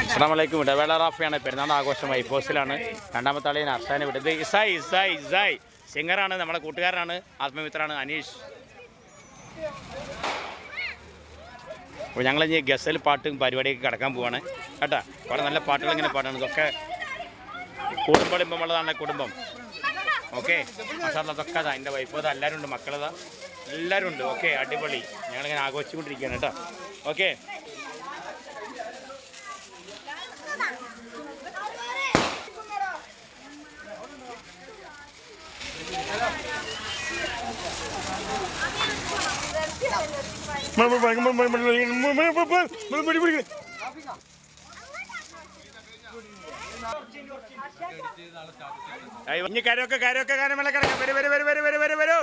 അസ്സാമലൈക്കും ഇടവേള റാഫിയാണ്. പെരുന്നാൾ ആഘോഷം വൈഫോസിലാണ് രണ്ടാമത്തെ ആളെ അർഷാനെ വിട്ടത്. ഇസായി ഇസായ് ഇസായ്. സിംഗറാണ് നമ്മുടെ കൂട്ടുകാരനാണ് ആത്മമിത്രാണ് അനീഷ്. അപ്പോൾ ഞങ്ങൾ ഇനി ഗസൽ പാട്ടും പരിപാടിയൊക്കെ കിടക്കാൻ പോവാണ്. കേട്ടാ കുറേ നല്ല പാട്ടുകൾ ഇങ്ങനെ പാടാണ്. ഇതൊക്കെ കുടുംബം ഉള്ളതാണ് കുടുംബം. ഓക്കെ മസാല അതൊക്കെ അതാ എന്റെ വൈഫ് അതാ എല്ലാവരും ഉണ്ട് മക്കളതാ. എല്ലാവരും ഉണ്ട് ഓക്കെ അടിപൊളി. ഞങ്ങളിങ്ങനെ ആഘോഷിച്ചുകൊണ്ടിരിക്കുകയാണ് കേട്ടോ. ഓക്കെ. ഇനി കരയൊക്കെ കരയൊക്കെ കാരമല്ല കിടക്കാം വരൂ വരൂ വരൂ വരൂ വരൂ വരൂ വരൂ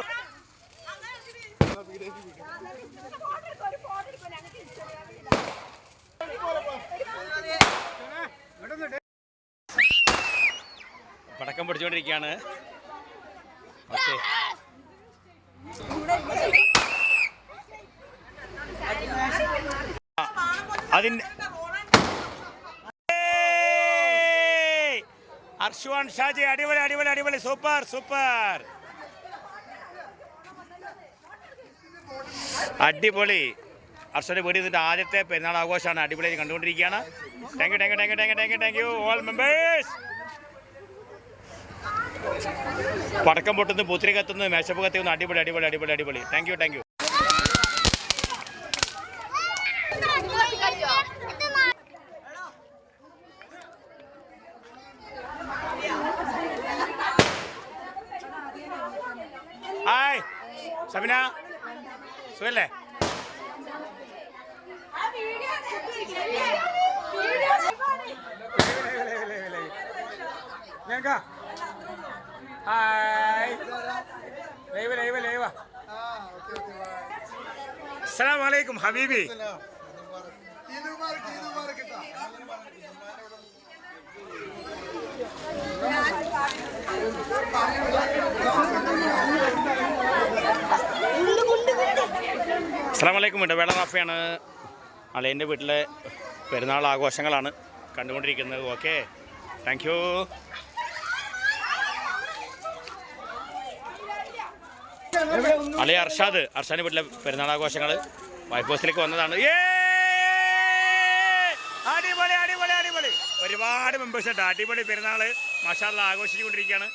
പടക്കം പിടിച്ചുകൊണ്ടിരിക്കുകയാണ് അർഷുവാൻ ഷാജി അടിപൊളി അടിപൊളി അടിപൊളി. Super super. അടിപൊളി. അർഷന്റെ വീട് ഇതിന്റെ ആദ്യത്തെ പെരുന്നാൾ ആഘോഷമാണ്. അടിപൊളിയായി കണ്ടുകൊണ്ടിരിക്കുകയാണ്. Thank you thank you thank you thank you thank you all members പടക്കം പൊട്ടുന്നു പൂത്തിരി കത്തുന്നു മേശപ്പ് കത്തുന്നു അടിപൊളി അടിപൊളി അടിപൊളി അടിപൊളി. Thank you thank you hi Sabina സുഖല്ലേ? ഞങ്ങ ഹായ് ലൈവ് ലൈവ് ലൈവ് അലൈക്കും ഹബീബി അസ്സാം വലൈക്കും ഇടവേള റാഫിയാണ് അളയന്റെ വീട്ടിലെ പെരുന്നാൾ ആഘോഷങ്ങളാണ് കണ്ടുകൊണ്ടിരിക്കുന്നത്. ഓക്കെ താങ്ക് അളിയ അർഷാദ് അർഷാദിന്റെ വീട്ടിലെ പെരുന്നാൾ ആഘോഷങ്ങൾ വൈഫ് ഹൗസിലേക്ക് വന്നതാണ് അടിപൊളി അടിപൊളി അടിപൊളി. ഒരുപാട് മെമ്പേഴ്സ് ഉണ്ട്. അടിപൊളി പെരുന്നാൾ മഷാല ആഘോഷിച്ചുകൊണ്ടിരിക്കുകയാണ്.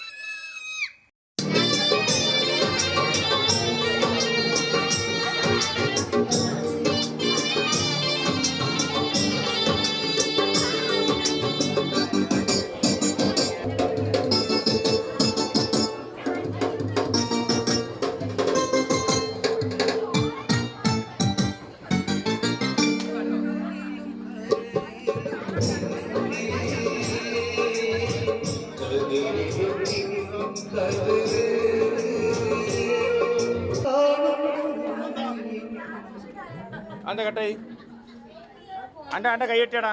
അന്റെ കട്ടായി. അന്റെ അന്റെ കൈ കെട്ടിയടാ